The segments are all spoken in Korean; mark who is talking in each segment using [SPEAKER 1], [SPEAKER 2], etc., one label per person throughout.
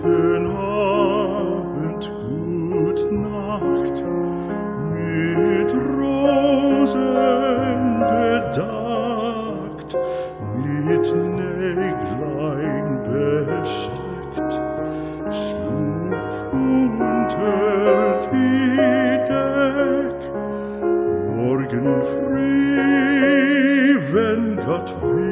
[SPEAKER 1] Guten Abend, gut Nacht, mit Rosen bedeckt, mit Näglein besteckt, schlupf unter die morgen früh, wenn Gott will,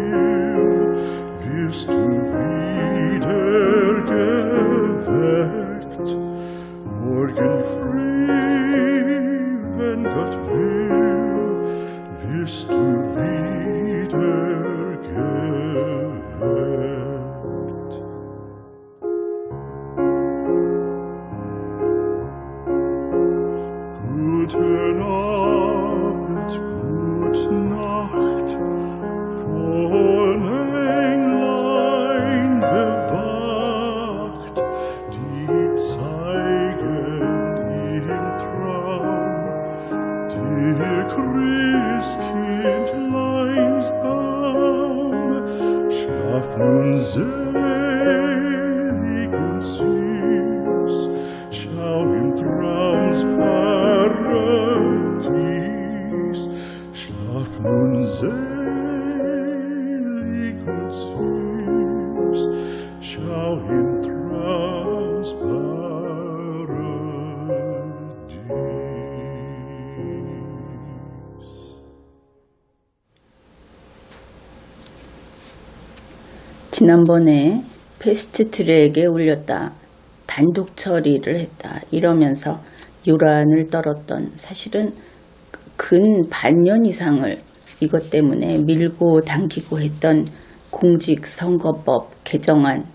[SPEAKER 2] 지난번에 패스트 트랙에 올렸다. 단독 처리를 했다. 이러면서 요란을 떨었던 사실은 근 반년 이상을 이것 때문에 밀고 당기고 했던 공직선거법 개정안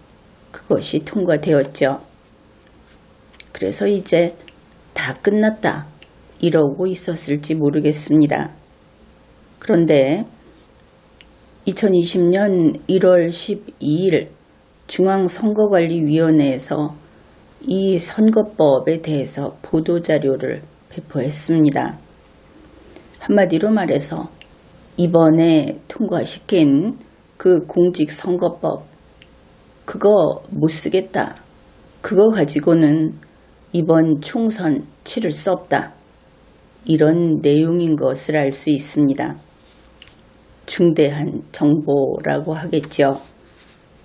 [SPEAKER 2] 그것이 통과되었죠. 그래서 이제 다 끝났다. 이러고 있었을지 모르겠습니다. 그런데 2020년 1월 12일 중앙선거관리위원회에서 이 선거법에 대해서 보도자료를 배포했습니다. 한마디로 말해서 이번에 통과시킨 그 공직선거법 그거 못 쓰겠다. 그거 가지고는 이번 총선 치를 수 없다. 이런 내용인 것을 알 수 있습니다. 중대한 정보라고 하겠죠.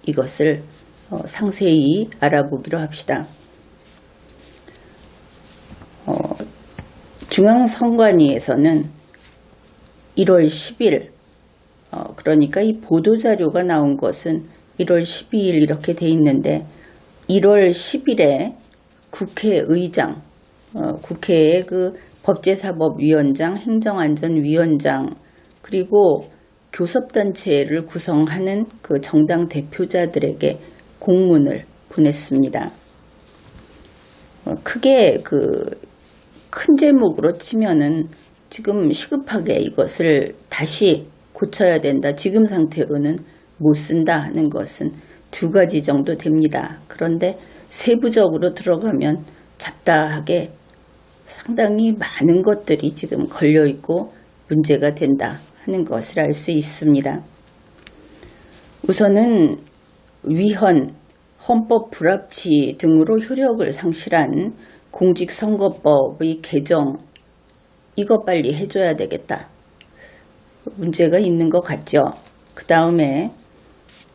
[SPEAKER 2] 이것을 어, 상세히 알아보기로 합시다. 어, 중앙선관위에서는 1월 10일, 어, 그러니까 이 보도자료가 나온 것은 1월 12일 이렇게 돼 있는데 1월 10일에 국회의장, 어, 국회의 그 법제사법위원장, 행정안전위원장, 그리고 교섭단체를 구성하는 그 정당 대표자들에게 공문을 보냈습니다. 어, 크게 그 큰 제목으로 치면은 지금 시급하게 이것을 다시 고쳐야 된다. 지금 상태로는 못 쓴다 하는 것은 두 가지 정도 됩니다. 그런데 세부적으로 들어가면 잡다하게 상당히 많은 것들이 지금 걸려 있고 문제가 된다 하는 것을 알 수 있습니다. 우선은 위헌, 헌법 불합치 등으로 효력을 상실한 공직선거법의 개정 이거 빨리 해줘야 되겠다. 문제가 있는 것 같죠. 그 다음에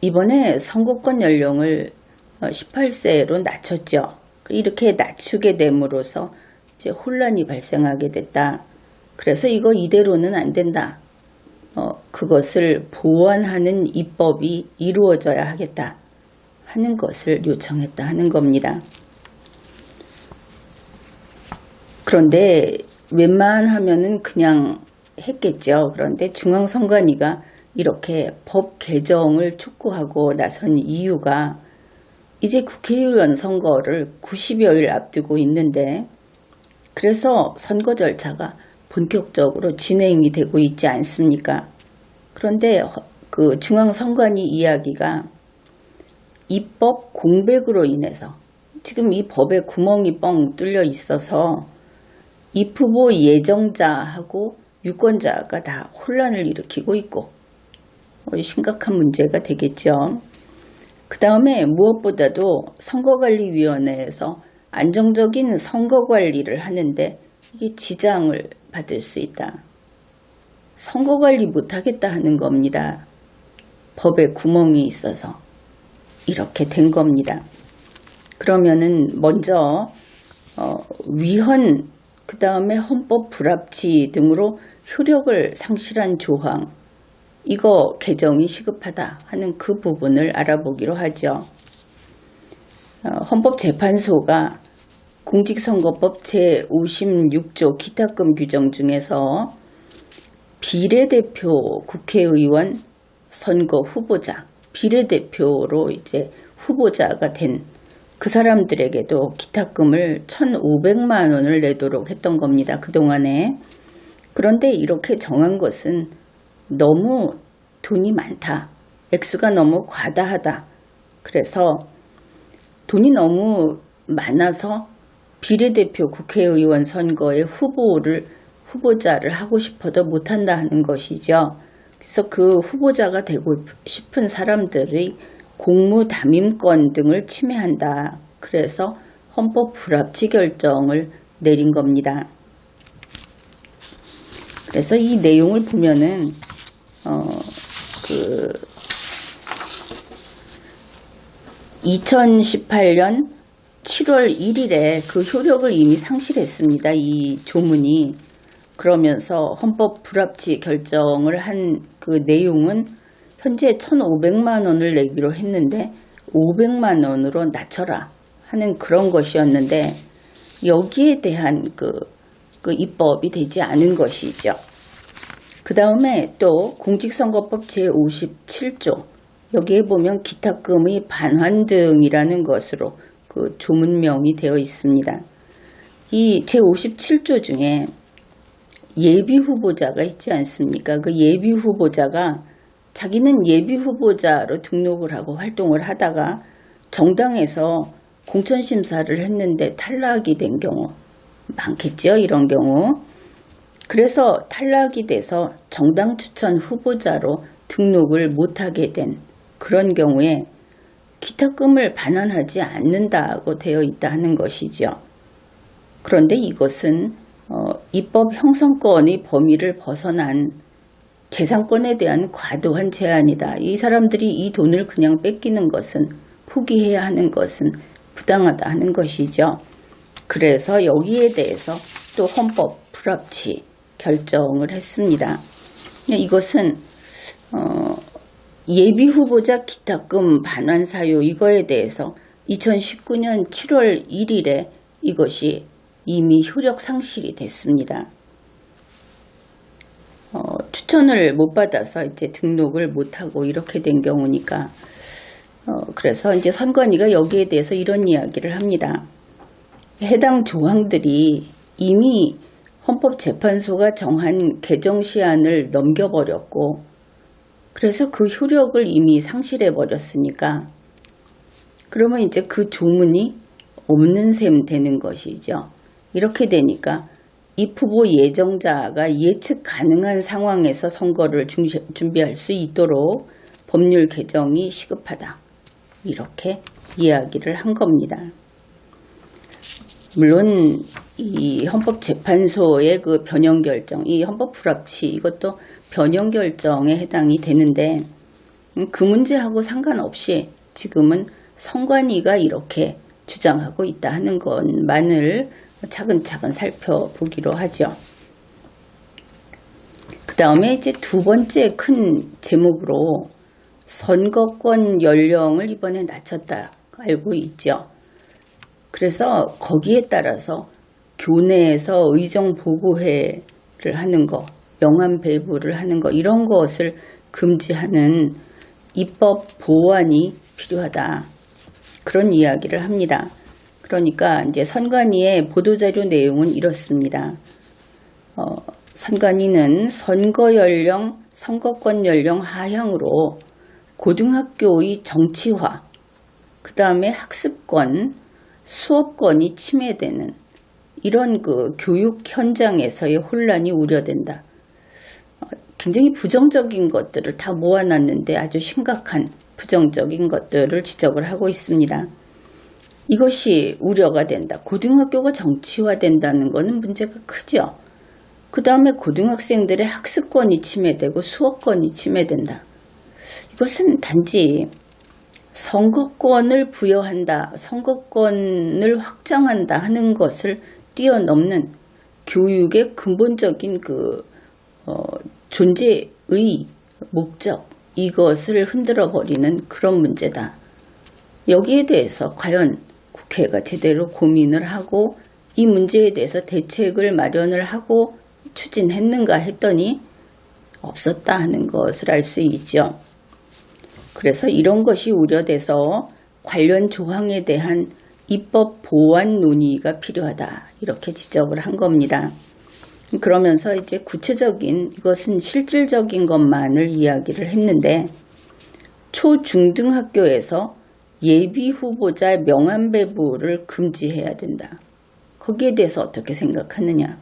[SPEAKER 2] 이번에 선거권 연령을 18세로 낮췄죠. 이렇게 낮추게 됨으로써 이제 혼란이 발생하게 됐다. 그래서 이거 이대로는 안 된다. 어, 그것을 보완하는 입법이 이루어져야 하겠다 하는 것을 요청했다 하는 겁니다. 그런데 웬만하면은 그냥 했겠죠. 그런데 중앙선관위가 이렇게 법 개정을 촉구하고 나선 이유가 이제 국회의원 선거를 90여일 앞두고 있는데 그래서 선거 절차가 본격적으로 진행이 되고 있지 않습니까? 그런데 그 중앙선관위 이야기가 입법 공백으로 인해서 지금 이 법에 구멍이 뻥 뚫려 있어서 입 후보 예정자하고 유권자가 다 혼란을 일으키고 있고 심각한 문제가 되겠죠. 그 다음에 무엇보다도 선거관리위원회에서 안정적인 선거 관리를 하는데 이게 지장을 받을 수 있다. 선거 관리 못하겠다 하는 겁니다. 법에 구멍이 있어서 이렇게 된 겁니다. 그러면은 먼저 어, 위헌 그 다음에 헌법 불합치 등으로 효력을 상실한 조항 이거 개정이 시급하다 하는 그 부분을 알아보기로 하죠. 어, 헌법재판소가 공직선거법 제56조 기타금 규정 중에서 비례대표 국회의원 선거 후보자, 비례대표로 이제 후보자가 된 그 사람들에게도 기타금을 1,500만 원을 내도록 했던 겁니다. 그동안에. 그런데 이렇게 정한 것은 너무 돈이 많다. 액수가 너무 과다하다. 그래서 돈이 너무 많아서 비례대표 국회의원 선거에 후보를 후보자를 하고 싶어도 못한다 하는 것이죠. 그래서 그 후보자가 되고 싶은 사람들의 공무 담임권 등을 침해한다. 그래서 헌법 불합치 결정을 내린 겁니다. 그래서 이 내용을 보면은 어 그 2018년 7월 1일에 그 효력을 이미 상실했습니다. 이 조문이 그러면서 헌법 불합치 결정을 한 그 내용은 현재 1,500만 원을 내기로 했는데 500만 원으로 낮춰라 하는 그런 것이었는데 여기에 대한 그, 그 입법이 되지 않은 것이죠. 그 다음에 또 공직선거법 제57조 여기에 보면 기타금의 반환 등이라는 것으로 그 조문명이 되어 있습니다. 이 제57조 중에 예비 후보자가 있지 않습니까? 그 예비 후보자가 자기는 예비 후보자로 등록을 하고 활동을 하다가 정당에서 공천심사를 했는데 탈락이 된 경우 많겠죠? 이런 경우. 그래서 탈락이 돼서 정당 추천 후보자로 등록을 못하게 된 그런 경우에 기타금을 반환하지 않는다고 되어 있다 하는 것이죠. 그런데 이것은 어, 입법 형성권의 범위를 벗어난 재산권에 대한 과도한 제한이다. 이 사람들이 이 돈을 그냥 뺏기는 것은 포기해야 하는 것은 부당하다 하는 것이죠. 그래서 여기에 대해서 또 헌법 불합치 결정을 했습니다. 이것은 어, 예비 후보자 기타금 반환 사유 이거에 대해서 2019년 7월 1일에 이것이 이미 효력 상실이 됐습니다. 어, 추천을 못 받아서 이제 등록을 못하고 이렇게 된 경우니까 어, 그래서 이제 선관위가 여기에 대해서 이런 이야기를 합니다. 해당 조항들이 이미 헌법재판소가 정한 개정 시한을 넘겨버렸고 그래서 그 효력을 이미 상실해 버렸으니까 그러면 이제 그 조문이 없는 셈 되는 것이죠. 이렇게 되니까 입 후보 예정자가 예측 가능한 상황에서 선거를 준비할 수 있도록 법률 개정이 시급하다. 이렇게 이야기를 한 겁니다. 물론 이 헌법재판소의 그 변형 결정, 이 헌법 불합치 이것도 변형 결정에 해당이 되는데 그 문제하고 상관없이 지금은 선관위가 이렇게 주장하고 있다 하는 것만을 차근차근 살펴보기로 하죠. 그 다음에 이제 두 번째 큰 제목으로 선거권 연령을 이번에 낮췄다 알고 있죠. 그래서 거기에 따라서 교내에서 의정 보고회를 하는 거, 영암 배부를 하는 거 이런 것을 금지하는 입법 보완이 필요하다. 그런 이야기를 합니다. 그러니까 이제 선관위의 보도자료 내용은 이렇습니다. 어, 선관위는 선거 연령, 선거권 연령 하향으로 고등학교의 정치화, 그 다음에 학습권, 수업권이 침해되는 이런 그 교육 현장에서의 혼란이 우려된다. 어, 굉장히 부정적인 것들을 다 모아놨는데 아주 심각한 부정적인 것들을 지적을 하고 있습니다. 이것이 우려가 된다. 고등학교가 정치화된다는 것은 문제가 크죠. 그 다음에 고등학생들의 학습권이 침해되고 수업권이 침해된다. 이것은 단지 선거권을 부여한다, 선거권을 확장한다 하는 것을 뛰어넘는 교육의 근본적인 그 어, 존재의 목적 이것을 흔들어 버리는 그런 문제다. 여기에 대해서 과연 국회가 제대로 고민을 하고 이 문제에 대해서 대책을 마련을 하고 추진했는가 했더니 없었다 하는 것을 알 수 있죠. 그래서 이런 것이 우려돼서 관련 조항에 대한 입법 보완 논의가 필요하다. 이렇게 지적을 한 겁니다. 그러면서 이제 구체적인 이것은 실질적인 것만을 이야기를 했는데 초중등학교에서 예비 후보자 명함 배부를 금지해야 된다. 거기에 대해서 어떻게 생각하느냐?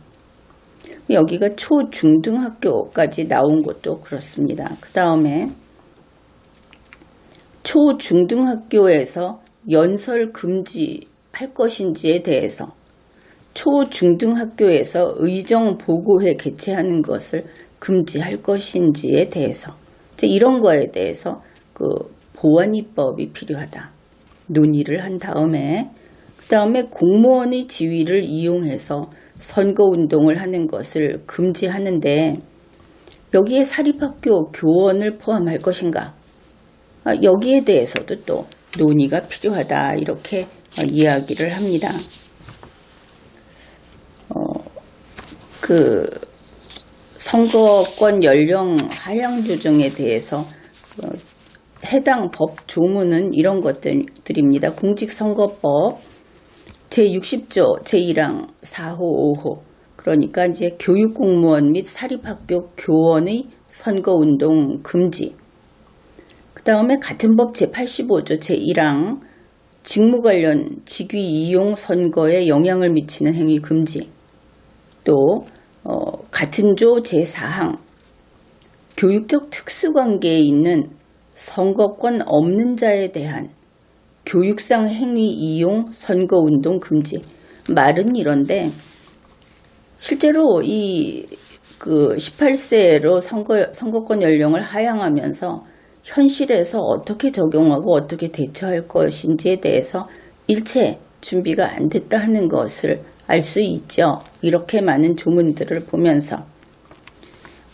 [SPEAKER 2] 여기가 초중등학교까지 나온 것도 그렇습니다. 그 다음에 초중등학교에서 연설 금지할 것인지에 대해서 초중등학교에서 의정 보고회 개최하는 것을 금지할 것인지에 대해서 이런 거에 대해서 그 보완 입법이 필요하다. 논의를 한 다음에 그 다음에 공무원의 지위를 이용해서 선거 운동을 하는 것을 금지하는데 여기에 사립학교 교원을 포함할 것인가? 아, 여기에 대해서도 또 논의가 필요하다 이렇게 어, 이야기를 합니다. 어, 그 선거권 연령 하향 조정에 대해서 어, 해당 법 조문은 이런 것들입니다. 공직선거법 제60조 제1항 4호 5호. 그러니까 이제 교육공무원 및 사립학교 교원의 선거운동 금지. 그 다음에 같은 법 제85조 제1항 직무 관련 직위 이용 선거에 영향을 미치는 행위 금지. 또 어, 같은 조 제4항 교육적 특수관계에 있는 선거권 없는 자에 대한 교육상 행위 이용 선거운동 금지 말은 이런데 실제로 이 그 18세로 선거 선거권 연령을 하향하면서 현실에서 어떻게 적용하고 어떻게 대처할 것인지에 대해서 일체 준비가 안 됐다 하는 것을 알 수 있죠. 이렇게 많은 조문들을 보면서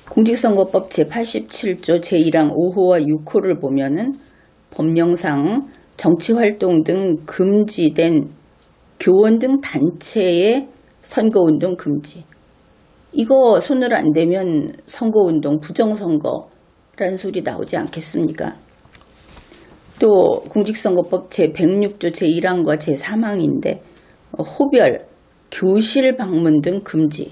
[SPEAKER 2] 공직선거법 제87조 제1항 5호와 6호를 보면은 법령상 정치활동 등 금지된 교원 등 단체의 선거운동 금지. 이거 손을 안 대면 선거운동 부정선거라는 소리 나오지 않겠습니까? 또 공직선거법 제106조 제1항과 제3항인데 호별, 교실 방문 등 금지.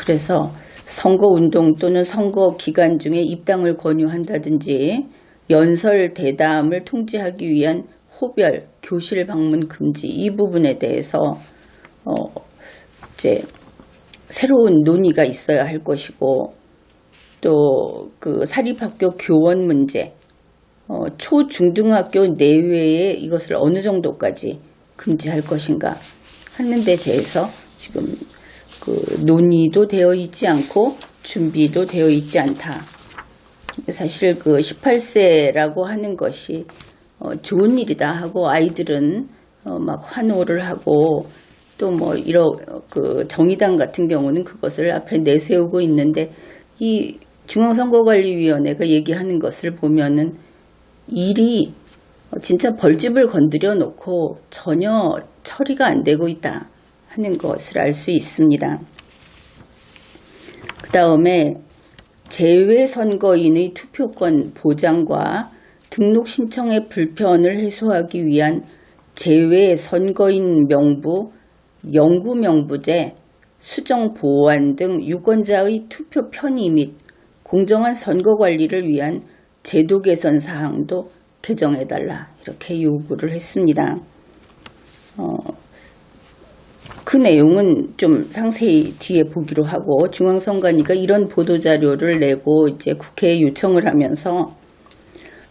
[SPEAKER 2] 그래서 선거운동 또는 선거 기간 중에 입당을 권유한다든지 연설 대담을 통제하기 위한 호별 교실 방문 금지 이 부분에 대해서 어 이제 새로운 논의가 있어야 할 것이고 또 그 사립학교 교원 문제 어 초중등학교 내외에 이것을 어느 정도까지 금지할 것인가 하는 데 대해서 지금 그 논의도 되어 있지 않고 준비도 되어 있지 않다. 사실 그 18세라고 하는 것이 어 좋은 일이다 하고 아이들은 어 막 환호를 하고 또 뭐 이런 그 정의당 같은 경우는 그것을 앞에 내세우고 있는데 이 중앙선거관리위원회가 얘기하는 것을 보면은 일이 진짜 벌집을 건드려 놓고 전혀 처리가 안 되고 있다 하는 것을 알 수 있습니다. 그 다음에 재외선거인의 투표권 보장과 등록 신청의 불편을 해소하기 위한 재외선거인 명부, 영구명부제, 수정보완 등 유권자의 투표 편의 및 공정한 선거 관리를 위한 제도 개선 사항도 개정해달라 이렇게 요구를 했습니다. 어, 그 내용은 좀 상세히 뒤에 보기로 하고 중앙선관위가 이런 보도자료를 내고 이제 국회에 요청을 하면서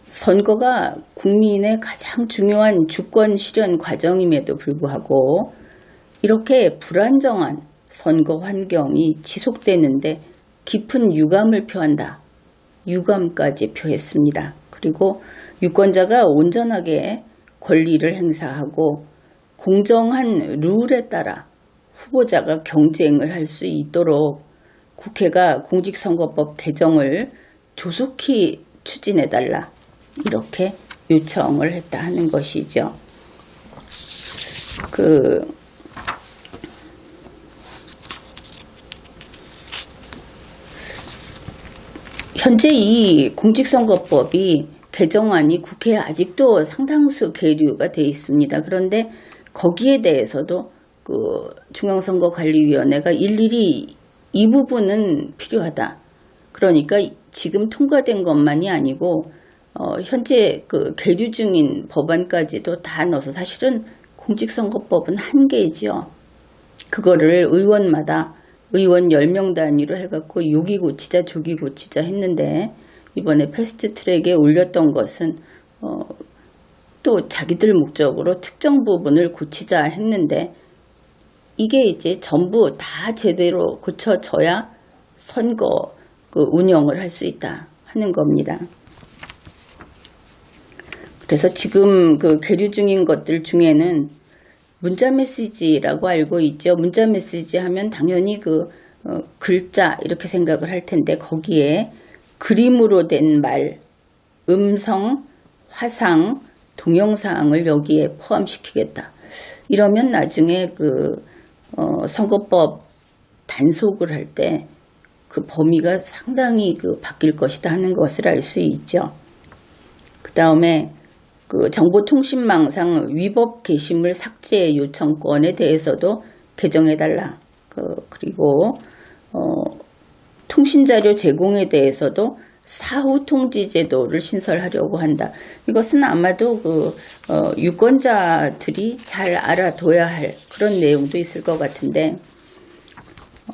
[SPEAKER 2] 선거가 국민의 가장 중요한 주권 실현 과정임에도 불구하고 이렇게 불안정한 선거 환경이 지속되는데 깊은 유감을 표한다. 유감까지 표했습니다. 그리고 유권자가 온전하게 권리를 행사하고 공정한 룰에 따라 후보자가 경쟁을 할 수 있도록 국회가 공직선거법 개정을 조속히 추진해달라. 이렇게 요청을 했다 하는 것이죠. 그, 현재 이 공직선거법이 개정안이 국회에 아직도 상당수 계류가 돼 있습니다. 그런데 거기에 대해서도 그 중앙선거관리위원회가 일일이 이 부분은 필요하다. 그러니까 지금 통과된 것만이 아니고 어, 현재 그 계류 중인 법안까지도 다 넣어서 사실은 공직선거법은 한 개죠. 그거를 의원마다 의원 10명 단위로 해갖고 여기 고치자 저기 고치자 했는데 이번에 패스트 트랙에 올렸던 것은 어, 또 자기들 목적으로 특정 부분을 고치자 했는데 이게 이제 전부 다 제대로 고쳐져야 선거 그 운영을 할 수 있다 하는 겁니다. 그래서 지금 그 계류 중인 것들 중에는 문자 메시지라고 알고 있죠. 문자 메시지 하면 당연히 그 어, 글자 이렇게 생각을 할 텐데 거기에 그림으로 된 말, 음성, 화상, 동영상을 여기에 포함시키겠다. 이러면 나중에 그 어, 선거법 단속을 할 때 그 범위가 상당히 그 바뀔 것이다 하는 것을 알 수 있죠. 그 다음에 그 정보통신망상 위법 게시물 삭제 요청권에 대해서도 개정해달라. 그 그리고 어, 통신자료 제공에 대해서도 사후 통지 제도를 신설하려고 한다. 이것은 아마도 그 어, 유권자들이 잘 알아둬야 할 그런 내용도 있을 것 같은데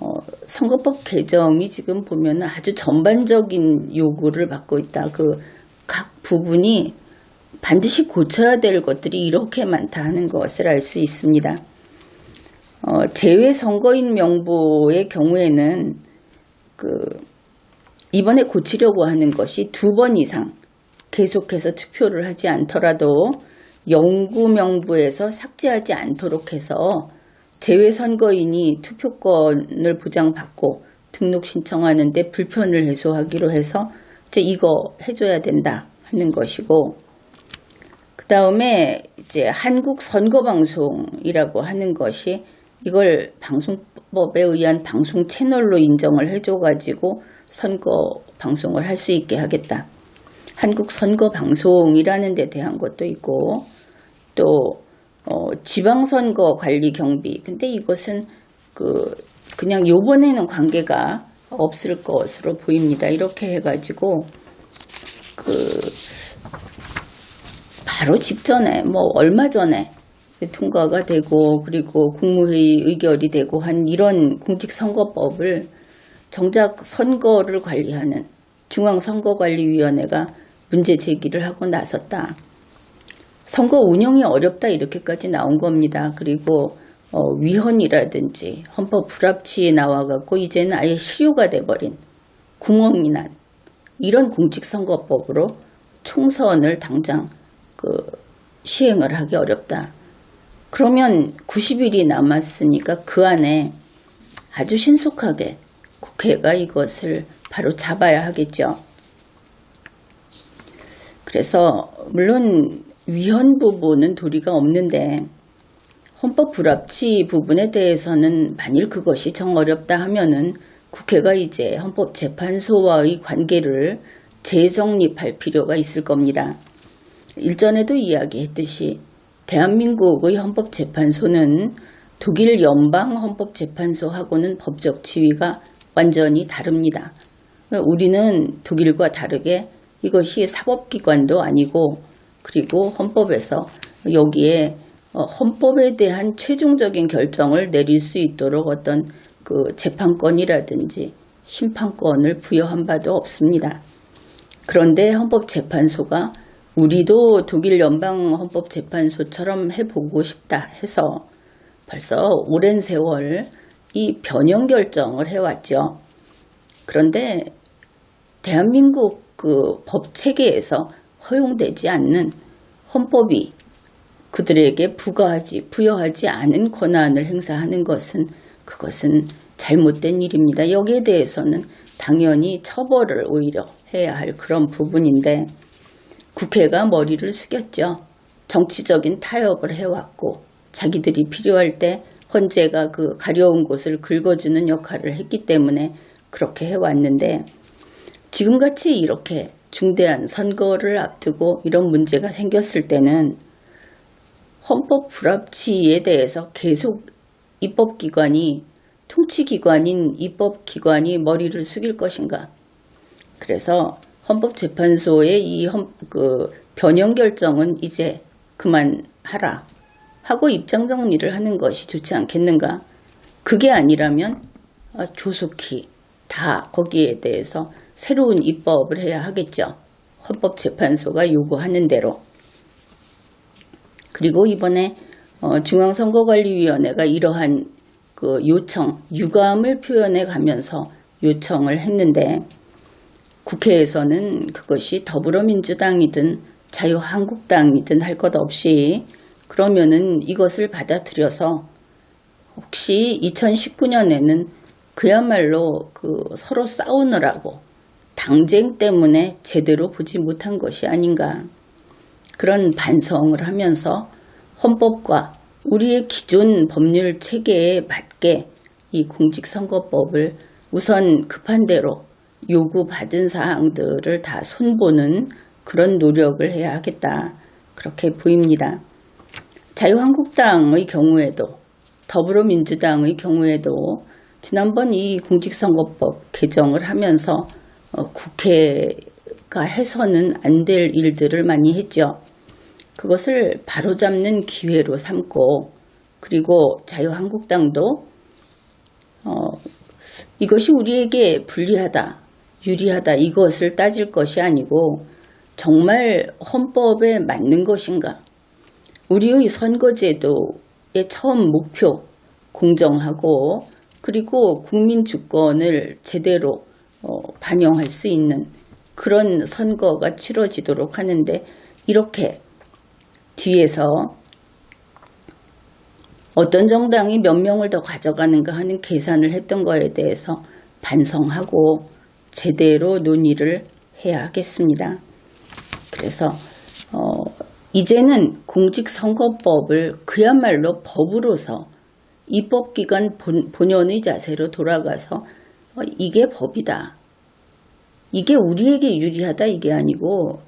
[SPEAKER 2] 어, 선거법 개정이 지금 보면 아주 전반적인 요구를 받고 있다. 그 각 부분이 반드시 고쳐야 될 것들이 이렇게 많다 하는 것을 알 수 있습니다. 어, 제외 선거인 명부의 경우에는 그 이번에 고치려고 하는 것이 두 번 이상 계속해서 투표를 하지 않더라도 영구 명부에서 삭제하지 않도록 해서 제외 선거인이 투표권을 보장받고 등록 신청하는데 불편을 해소하기로 해서 이제 이거 해줘야 된다 하는 것이고 그 다음에 이제 한국 선거방송이라고 하는 것이 이걸 방송법에 의한 방송 채널로 인정을 해줘가지고 선거 방송을 할 수 있게 하겠다. 한국 선거 방송이라는 데 대한 것도 있고 또 어, 지방선거 관리 경비. 근데 이것은 그 그냥 요번에는 관계가 없을 것으로 보입니다. 이렇게 해가지고 그 바로 직전에 뭐 얼마 전에 통과가 되고 그리고 국무회의 의결이 되고 한 이런 공직선거법을 정작 선거를 관리하는 중앙선거관리위원회가 문제 제기를 하고 나섰다. 선거 운영이 어렵다 이렇게까지 나온 겁니다. 그리고 어, 위헌이라든지 헌법 불합치에 나와갖고 이제는 아예 실효가 돼버린 구멍이 난 이런 공직선거법으로 총선을 당장 그 시행을 하기 어렵다. 그러면 90일이 남았으니까 그 안에 아주 신속하게 국회가 이것을 바로 잡아야 하겠죠. 그래서 물론 위헌 부분은 도리가 없는데 헌법 불합치 부분에 대해서는 만일 그것이 정 어렵다 하면은 국회가 이제 헌법재판소와의 관계를 재정립할 필요가 있을 겁니다. 일전에도 이야기했듯이 대한민국의 헌법재판소는 독일 연방헌법재판소하고는 법적 지위가 완전히 다릅니다. 우리는 독일과 다르게 이것이 사법기관도 아니고 그리고 헌법에서 여기에 어, 헌법에 대한 최종적인 결정을 내릴 수 있도록 어떤 그 재판권이라든지 심판권을 부여한 바도 없습니다. 그런데 헌법재판소가 우리도 독일 연방헌법재판소처럼 해보고 싶다 해서 벌써 오랜 세월 이 변형 결정을 해왔죠. 그런데 대한민국 그 법 체계에서 허용되지 않는 헌법이 그들에게 부과하지 부여하지 않은 권한을 행사하는 것은 그것은 잘못된 일입니다. 여기에 대해서는 당연히 처벌을 오히려 해야 할 그런 부분인데 국회가 머리를 숙였죠. 정치적인 타협을 해왔고 자기들이 필요할 때 헌재가 그 가려운 곳을 긁어주는 역할을 했기 때문에 그렇게 해왔는데 지금같이 이렇게 중대한 선거를 앞두고 이런 문제가 생겼을 때는 헌법 불합치에 대해서 계속 입법기관이 통치기관인 입법기관이 머리를 숙일 것인가. 그래서 헌법재판소의 이 헌, 그 변형 결정은 이제 그만하라 하고 입장 정리를 하는 것이 좋지 않겠는가. 그게 아니라면 아, 조속히 다 거기에 대해서 새로운 입법을 해야 하겠죠. 헌법재판소가 요구하는 대로. 그리고 이번에 어, 중앙선거관리위원회가 이러한 그 요청, 유감을 표현해 가면서 요청을 했는데 국회에서는 그것이 더불어민주당이든 자유한국당이든 할 것 없이 그러면은 이것을 받아들여서 혹시 2019년에는 그야말로 그 서로 싸우느라고 당쟁 때문에 제대로 보지 못한 것이 아닌가 그런 반성을 하면서 헌법과 우리의 기존 법률 체계에 맞게 이 공직선거법을 우선 급한 대로 요구받은 사항들을 다 손보는 그런 노력을 해야 하겠다. 그렇게 보입니다. 자유한국당의 경우에도 더불어민주당의 경우에도 지난번 이 공직선거법 개정을 하면서 어, 국회가 해서는 안 될 일들을 많이 했죠. 그것을 바로잡는 기회로 삼고 그리고 자유한국당도 어, 이것이 우리에게 불리하다, 유리하다 이것을 따질 것이 아니고 정말 헌법에 맞는 것인가? 우리의 선거제도의 처음 목표 공정하고 그리고 국민 주권을 제대로 어, 반영할 수 있는 그런 선거가 치러지도록 하는데 이렇게 뒤에서 어떤 정당이 몇 명을 더 가져가는가 하는 계산을 했던 거에 대해서 반성하고 제대로 논의를 해야 하겠습니다. 그래서 어, 이제는 공직선거법을 그야말로 법으로서 입법기관 본, 본연의 자세로 돌아가서 어, 이게 법이다. 이게 우리에게 유리하다 이게 아니고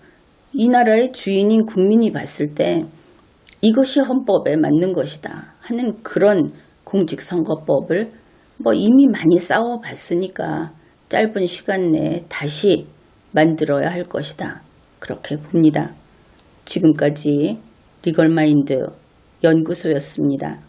[SPEAKER 2] 이 나라의 주인인 국민이 봤을 때 이것이 헌법에 맞는 것이다 하는 그런 공직선거법을 뭐 이미 많이 싸워봤으니까 짧은 시간 내에 다시 만들어야 할 것이다. 그렇게 봅니다. 지금까지 리걸마인드 연구소였습니다.